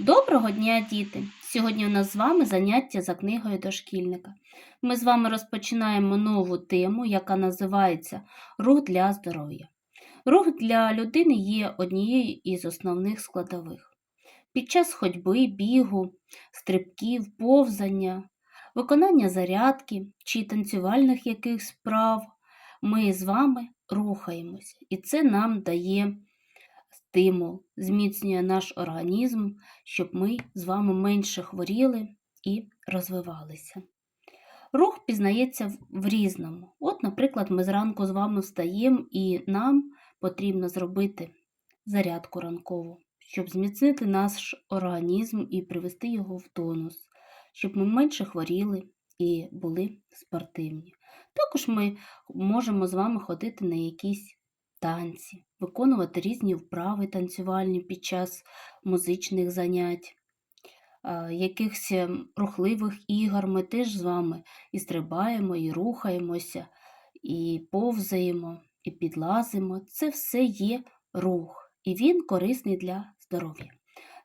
Доброго дня, діти! Сьогодні у нас з вами заняття за книгою дошкільника. Ми з вами розпочинаємо нову тему, яка називається Рух для здоров'я. Рух для людини є однією із основних складових. Під час ходьби, бігу, стрибків, повзання, виконання зарядки чи танцювальних яких справ ми з вами рухаємося, і це нам дає стимул, зміцнює наш організм, щоб ми з вами менше хворіли і розвивалися. Рух пізнається в- різному. От, наприклад, ми зранку з вами встаємо і нам потрібно зробити зарядку ранкову, щоб зміцнити наш організм і привести його в тонус, щоб ми менше хворіли і були спортивні. Також ми можемо з вами ходити на якісь танці, виконувати різні вправи танцювальні під час музичних занять, якихось ем, рухливих ігор ми теж з вами і стрибаємо, і рухаємося, і повзаємо, і підлазимо. Це все є рух, і він корисний для здоров'я.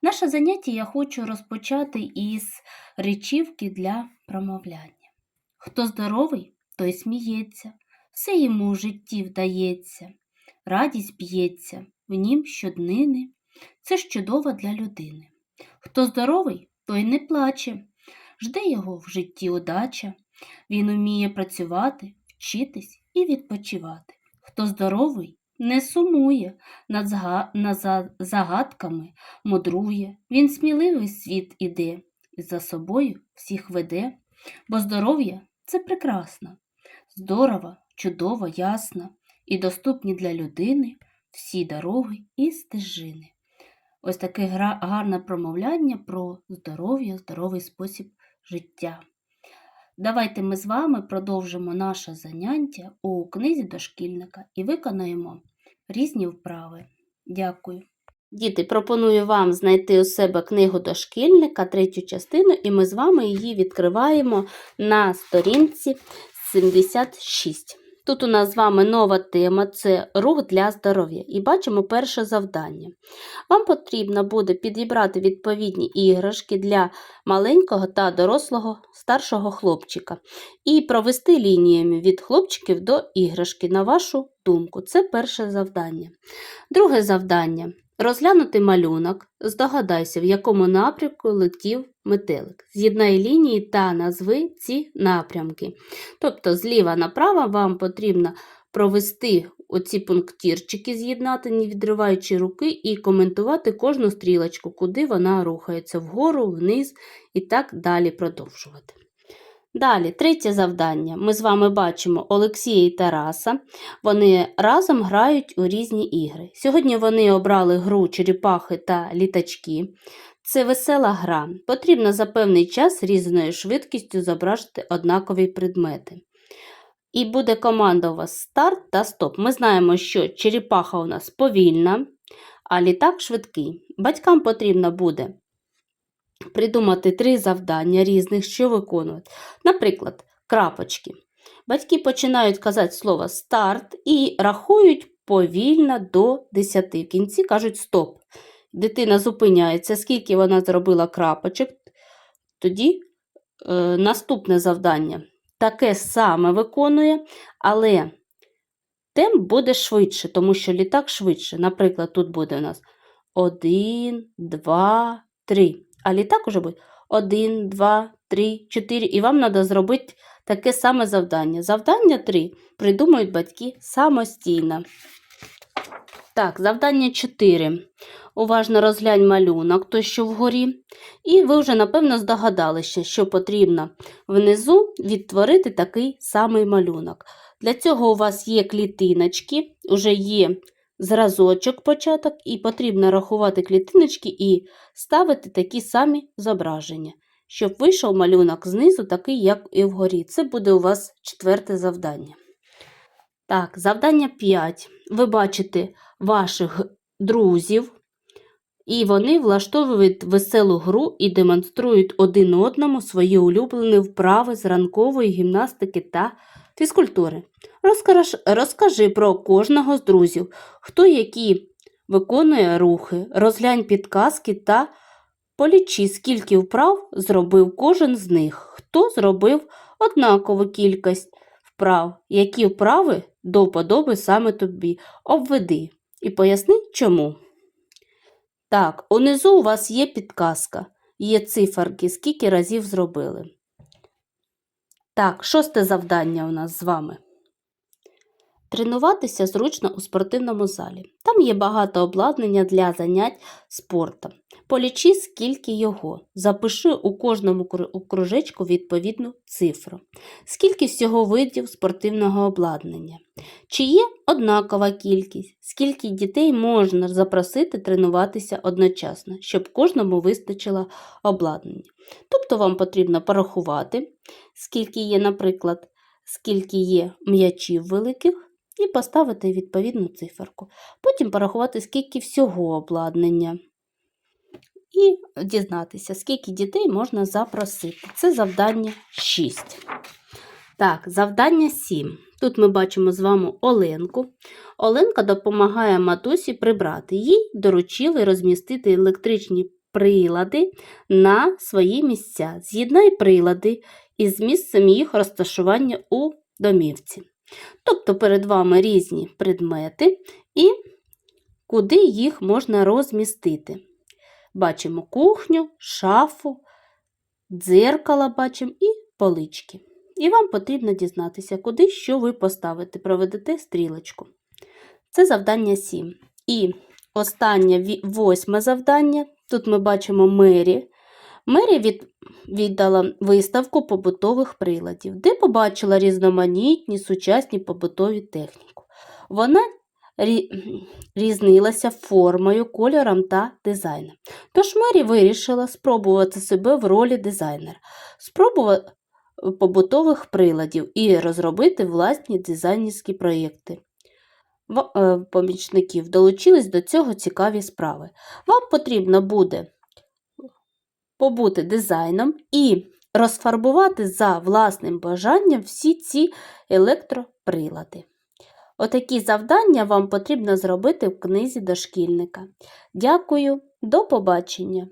Наше заняття я хочу розпочати із речівки для промовляння. Хто здоровий, той сміється, все йому в житті вдається радість б'ється в нім щоднини. Це ж чудово для людини. Хто здоровий, той не плаче, жде його в житті удача. Він уміє працювати, вчитись і відпочивати. Хто здоровий, не сумує, над загадками мудрує. Він сміливий світ іде і за собою всіх веде, бо здоров'я це прекрасно, здорово, чудово, ясно і доступні для людини всі дороги і стежини. Ось таке гарне промовляння про здоров'я, здоровий спосіб життя. Давайте ми з вами продовжимо наше заняття у книзі дошкільника і виконаємо різні вправи. Дякую. Діти, пропоную вам знайти у себе книгу дошкільника, третю частину, і ми з вами її відкриваємо на сторінці 76. Тут у нас з вами нова тема це рух для здоров'я. І бачимо перше завдання. Вам потрібно буде підібрати відповідні іграшки для маленького та дорослого старшого хлопчика і провести лініями від хлопчиків до іграшки, на вашу думку. Це перше завдання. Друге завдання. Розглянути малюнок, здогадайся, в якому напрямку летів метелик. З'єднай лінії та назви ці напрямки. Тобто, зліва направо вам потрібно провести оці пунктирчики, з'єднати, не відриваючи руки, і коментувати кожну стрілочку, куди вона рухається вгору, вниз і так далі продовжувати. Далі, третє завдання. Ми з вами бачимо Олексія і Тараса. Вони разом грають у різні ігри. Сьогодні вони обрали гру черепахи та літачки. Це весела гра. Потрібно за певний час різною швидкістю зображити однакові предмети. І буде команда у вас старт та стоп. Ми знаємо, що черепаха у нас повільна, а літак швидкий. Батькам потрібно буде придумати три завдання різних, що виконувати. Наприклад, крапочки. Батьки починають казати слово старт і рахують повільно до 10. В кінці кажуть стоп. Дитина зупиняється, скільки вона зробила крапочок. Тоді е, наступне завдання таке саме виконує, але темп буде швидше, тому що літак швидше. Наприклад, тут буде у нас 1, 2, 3. А літак уже буде 1, 2, 3, 4. І вам треба зробити таке саме завдання. Завдання 3 придумують батьки самостійно. Так, завдання 4. Уважно розглянь малюнок, той, що вгорі. І ви вже, напевно, здогадалися, що потрібно внизу відтворити такий самий малюнок. Для цього у вас є клітиночки, вже є зразочок початок, і потрібно рахувати клітиночки і ставити такі самі зображення, щоб вийшов малюнок знизу, такий, як і вгорі. Це буде у вас четверте завдання. Так, завдання 5. Ви бачите ваших друзів, і вони влаштовують веселу гру і демонструють один одному свої улюблені вправи з ранкової гімнастики та фізкультури. Розкажи, розкажи про кожного з друзів, хто які виконує рухи, розглянь підказки та Полічи, скільки вправ зробив кожен з них. Хто зробив однакову кількість вправ, які вправи до вподоби саме тобі. Обведи і поясни, чому. Так, унизу у вас є підказка, є циферки, скільки разів зробили. Так, шосте завдання у нас з вами. Тренуватися зручно у спортивному залі. Там є багато обладнання для занять спортом. Полічи, скільки його. Запиши у кожному кружечку відповідну цифру. Скільки всього видів спортивного обладнання. Чи є однакова кількість? Скільки дітей можна запросити тренуватися одночасно, щоб кожному вистачило обладнання? Тобто вам потрібно порахувати, скільки є, наприклад, скільки є м'ячів великих, і поставити відповідну циферку. Потім порахувати, скільки всього обладнання. І дізнатися, скільки дітей можна запросити. Це завдання 6. Так, завдання 7. Тут ми бачимо з вами Оленку. Оленка допомагає матусі прибрати. Їй доручили розмістити електричні прилади на свої місця. З'єднай прилади із місцем їх розташування у домівці. Тобто перед вами різні предмети і куди їх можна розмістити. Бачимо кухню, шафу, дзеркало бачимо і полички. І вам потрібно дізнатися, куди що ви поставите, проведете стрілочку. Це завдання 7. І останнє восьме завдання. Тут ми бачимо Мері. Мері від, віддала виставку побутових приладів, де побачила різноманітні сучасні побутові техніку. Вона різнилася формою, кольором та дизайном. Тож Мері вирішила спробувати себе в ролі дизайнера, спробувати побутових приладів і розробити власні дизайнерські проєкти. Е, Помічників долучились до цього цікаві справи. Вам потрібно буде побути дизайном і розфарбувати за власним бажанням всі ці електроприлади. Отакі завдання вам потрібно зробити в книзі дошкільника. Дякую, до побачення!